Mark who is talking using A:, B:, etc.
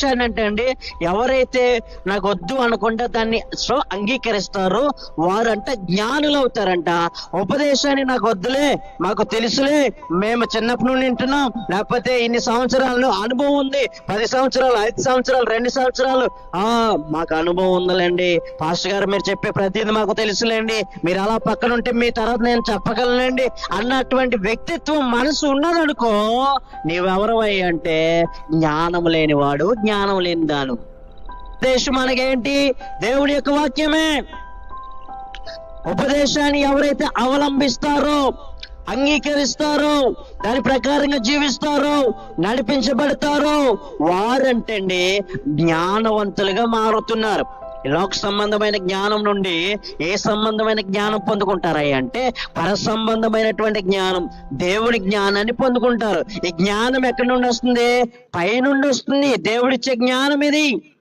A: అంటే అండి ఎవరైతే నాకు వద్దు అనుకుంటే దాన్ని సో అంగీకరిస్తారో వారంట జ్ఞానులు అవుతారంట ఉపదేశాన్ని నాకు వద్దులే మాకు తెలుసులే మేము చిన్నప్పటి నుండి వింటున్నాం. లేకపోతే ఇన్ని సంవత్సరాలు అనుభవం ఉంది పది సంవత్సరాలు ఐదు సంవత్సరాలు రెండు సంవత్సరాలు. ఆ మాకు అనుభవం ఉందిలేండి. పాస్టర్ గారు మీరు చెప్పే ప్రతిదీ మాకు తెలుసులేండి. మీరు అలా పక్కన ఉంటే మీ తర్వాత నేను చెప్పగలనండి. అన్నటువంటి వ్యక్తిత్వం మనసు ఉన్నదనుకో నీవెవరవై అంటే జ్ఞానం లేనివాడు జ్ఞానం లేని దాను. దేశం మనకేంటి దేవుడి యొక్క వాక్యమే. ఉపదేశాన్ని ఎవరైతే అవలంబిస్తారో అంగీకరిస్తారో దాని ప్రకారంగా జీవిస్తారో నడిపించబడతారో వారంటండి జ్ఞానవంతులుగా మారుతున్నారు. లోక సంబంధమైన జ్ఞానం నుండి ఏ సంబంధమైన జ్ఞానం పొందుకుంటారా అంటే పర సంబంధమైనటువంటి జ్ఞానం. దేవుడి జ్ఞానాన్ని పొందుకుంటారు. ఈ జ్ఞానం ఎక్కడి నుండి వస్తుంది? పైనుండి వస్తుంది. దేవుడిచ్చే జ్ఞానం ఇది.